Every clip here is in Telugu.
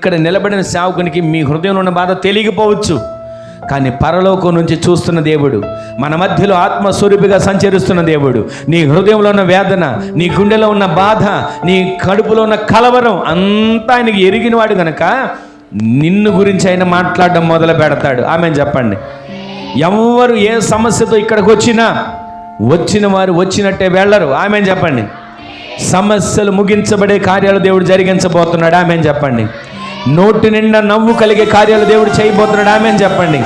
ఇక్కడ నిలబడిన సేవకునికి మీ హృదయంలో ఉన్న బాధ తెలియకపోవచ్చు. కానీ పరలోకం నుంచి చూస్తున్న దేవుడు మన మధ్యలో ఆత్మస్వరూపిగా సంచరిస్తున్న దేవుడు నీ హృదయంలో ఉన్న వేదన నీ గుండెలో ఉన్న బాధ నీ కడుపులో ఉన్న కలవరం అంతా ఆయనకి ఎరిగినవాడు గనక నిన్ను గురించి ఆయన మాట్లాడడం మొదలు పెడతాడు. ఆమె చెప్పండి. ఎవరు ఏ సమస్యతో ఇక్కడికి వచ్చినా వచ్చిన వారు వచ్చినట్టే వెళ్ళరు. ఆమె చెప్పండి. సమస్యలు ముగించబడే కార్యాలు దేవుడు జరిగించబోతున్నాడు. ఆమె చెప్పండి. నోటి నిండా నవ్వు కలిగే కార్యాలు దేవుడు చేయబోతున్నాడు. ఆమె చెప్పండి.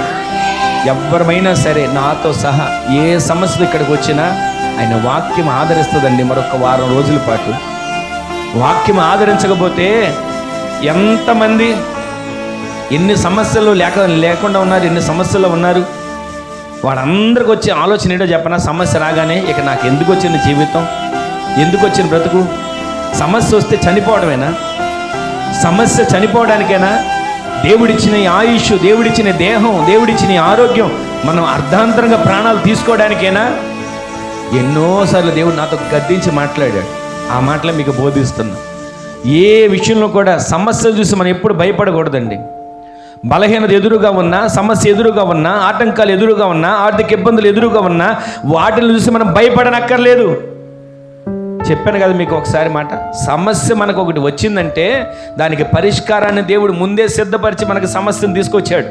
ఎవరమైనా సరే నాతో సహా ఏ సమస్యలు ఇక్కడికి వచ్చినా ఆయన వాక్యం ఆదరిస్తుందండి మరొక వారం రోజుల పాటు. వాక్యం ఆదరించకపోతే ఎంతమంది ఎన్ని సమస్యలు లేక లేకుండా ఉన్నారు ఎన్ని సమస్యలు ఉన్నారు వాళ్ళందరికి వచ్చే ఆలోచన ఏంటో చెప్పనా? సమస్య రాగానే ఇక నాకు ఎందుకు వచ్చిన జీవితం? ఎందుకు వచ్చిన బ్రతుకు? సమస్య వస్తే చనిపోవడమేనా? సమస్య చనిపోవడానికైనా దేవుడిచ్చిన ఆయుష్ దేవుడిచ్చిన దేహం దేవుడిచ్చిన ఆరోగ్యం మనం అర్ధాంతరంగా ప్రాణాలు తీసుకోవడానికైనా ఎన్నోసార్లు దేవుడు నాతో గద్దించి మాట్లాడాడు. ఆ మాటలే మీకు బోధిస్తున్నా. ఏ విషయంలో కూడా సమస్యలు చూసి మనం ఎప్పుడు భయపడకూడదండి. బలహీనత ఎదురుగా ఉన్నా సమస్య ఎదురుగా ఉన్నా ఆటంకాలు ఎదురుగా ఉన్నా ఆర్థిక ఇబ్బందులు ఎదురుగా ఉన్నా వాటిని చూసి మనం భయపడనక్కర్లేదు. చెప్పాను కదా మీకు ఒకసారి మాట? సమస్య మనకు ఒకటి వచ్చిందంటే దానికి పరిష్కారాన్ని దేవుడు ముందే సిద్ధపరిచి మనకు సమస్యను తీసుకొచ్చాడు.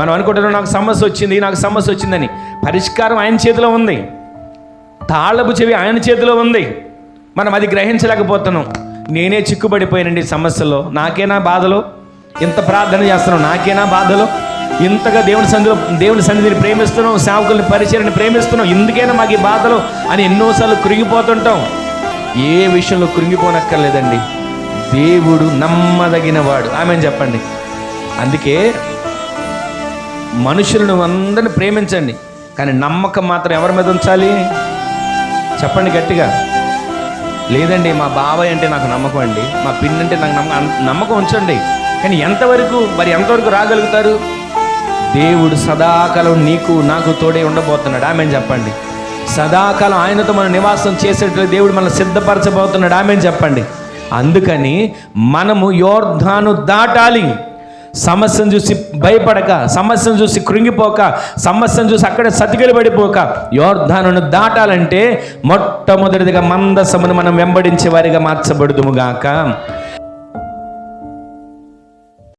మనం అనుకుంటున్నాం నాకు సమస్య వచ్చింది నాకు సమస్య వచ్చిందని. పరిష్కారం ఆయన చేతిలో ఉంది. తాళపు చెవి ఆయన చేతిలో ఉంది. మనం అది గ్రహించలేకపోతున్నాం. నేనే చిక్కుబడిపోయానండి ఈ సమస్యలో. నాకేనా బాధలు? ఇంత ప్రార్థన చేస్తున్నాం నాకేనా బాధలు? ఇంతగా దేవుని సన్నిధిలో దేవుని సన్నిధిని ప్రేమిస్తున్నాం సేవకుల్ని పరిచయాన్ని ప్రేమిస్తున్నాం ఎందుకైనా మాకు ఈ బాధలు అని ఎన్నోసార్లు కృంగిపోతుంటాం. ఏ విషయంలో కృంగిపోనక్కర్లేదండి. దేవుడు నమ్మదగిన వాడు ఆమె చెప్పండి. అందుకే మనుషులను అందరిని ప్రేమించండి. కానీ నమ్మకం మాత్రం ఎవరి మీద ఉంచాలి? చెప్పండి గట్టిగా. లేదండి మా బాబాయ్ అంటే నాకు నమ్మకం అండి. మా పిన్ అంటే నాకు నమ్మకం నమ్మకం ఉంచండి. కానీ ఎంతవరకు మరి ఎంతవరకు రాగలుగుతారు? దేవుడు సదాకాలం నీకు నాకు తోడే ఉండబోతున్నాడు. ఆమె చెప్పండి. సదాకాలం ఆయనతో మనం నివాసం చేసేట్లు దేవుడు మనం సిద్ధపరచబోతున్నాడు. ఆమె చెప్పండి. అందుకని మనము యోర్ధాను దాటాలి. సమస్యను చూసి భయపడక సమస్యను చూసి కృంగిపోక సమస్యను చూసి అక్కడే సతికిలు పడిపోక యోర్ధానును దాటాలంటే మొట్టమొదటిదిగా మందసమును మనం వెంబడించే వారిగా మార్చబడుదుముగాక